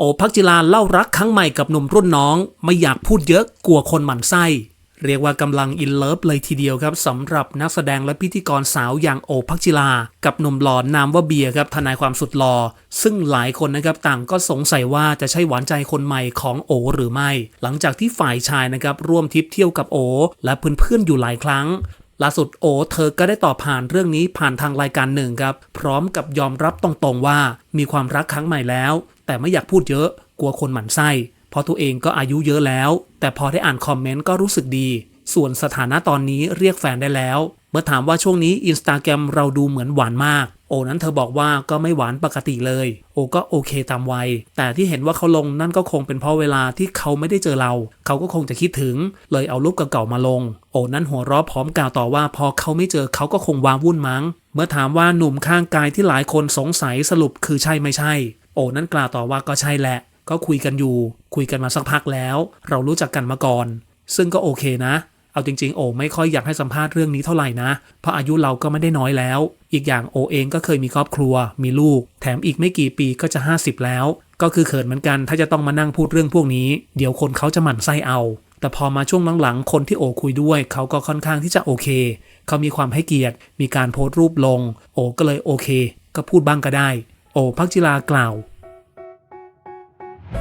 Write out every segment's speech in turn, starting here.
โอพักจิลาเล่ารักครั้งใหม่กับหนุ่มรุ่นน้อง ไม่อยากพูดเยอะกลัวคนหมั่นไส้ เรียกว่ากำลังอินเลิฟเลยทีเดียวครับสำหรับนักแสดงและพิธีกรสาวอย่างโอพักจิลา กับหนุ่มหล่อนนามว่าเบียร์ครับทนายความสุดหล่อซึ่งหลายคนนะครับต่างก็สงสัยว่าจะใช่หวานใจคนใหม่ของโอหรือไม่ หลังจากที่ฝ่ายชายนะครับร่วมทริปเที่ยวกับโอ และเพื่อนๆอยู่หลายครั้ง ล่าสุดโอเธอก็ได้ตอบผ่านเรื่องนี้ผ่านทางรายการหนึ่งครับ พร้อมกับยอมรับตรงๆว่ามีความรักครั้งใหม่แล้ว แต่ไม่อยากพูดเยอะกลัวคนหมั่นไส้เพราะตัวเองก็อายุเยอะแล้ว แต่พอได้อ่านคอมเมนต์ก็รู้สึกดี ส่วนสถานะตอนนี้เรียกแฟนได้แล้ว เมื่อถามว่าช่วงนี้อินสตาแกรมเราดูเหมือนหวานมาก โอนั้นเธอบอกว่าก็ไม่หวานปกติเลย โอก็โอเคตามวัย แต่ที่เห็นว่าเขาลงนั่นก็คงเป็นเพราะเวลาที่เขาไม่ได้เจอเรา เขาก็คงจะคิดถึง เลยเอารูปเก่าๆมาลง โอนั้นหัวเราะพร้อมกล่าวต่อว่าพอเขาไม่เจอเขาก็คงวาวุ่นมั้ง เมื่อถามว่าหนุ่มข้างกายที่หลายคนสงสัยสรุปคือใช่ไม่ใช่ โอนั้นกล่าวต่อว่าก็ใช่แหละ ก็คุยกันอยู่ คุยกันมาสักพักแล้ว เรารู้จักกันมาก่อน ซึ่งก็โอเคนะ เอาจริง ๆ โอไม่ค่อยอยากให้สัมภาษณ์เรื่องนี้เท่าไหร่นะ เพราะอายุเราก็ไม่ได้น้อยแล้ว อีกอย่างโอเองก็เคยมีครอบครัว มีลูก แถมอีกไม่กี่ปีก็จะ 50 แล้ว ก็คือเขินเหมือนกันถ้าจะต้องมานั่งพูดเรื่องพวกนี้ เดี๋ยวคนเขาจะหมั่นไส้เอา แต่พอมาช่วงหลังๆ คนที่โอคุยด้วย เขาก็ค่อนข้างที่จะโอเค เขามีความให้เกียรติ มีการโพสต์รูปลง โอก็เลยโอเค ก็พูดบ้างก็ได้ โอพักจิลากล่าว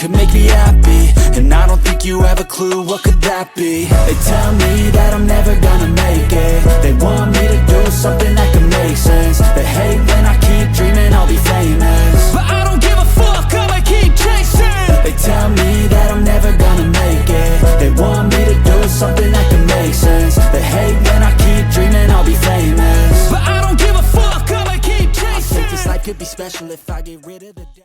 could make me happy. And I don't think you have a clue what could that be. They tell me that I'm never gonna make it. They want me to do something that could make sense. They hate when I keep dreaming I'll be famous. But I don't give a fuck, I'ma keep chasing. They tell me that I'm never gonna make it. They want me to do something that could make sense. They hate when I keep dreaming I'll be famous. But I don't give a fuck, I'ma keep chasing I think this life could be special if I get rid of the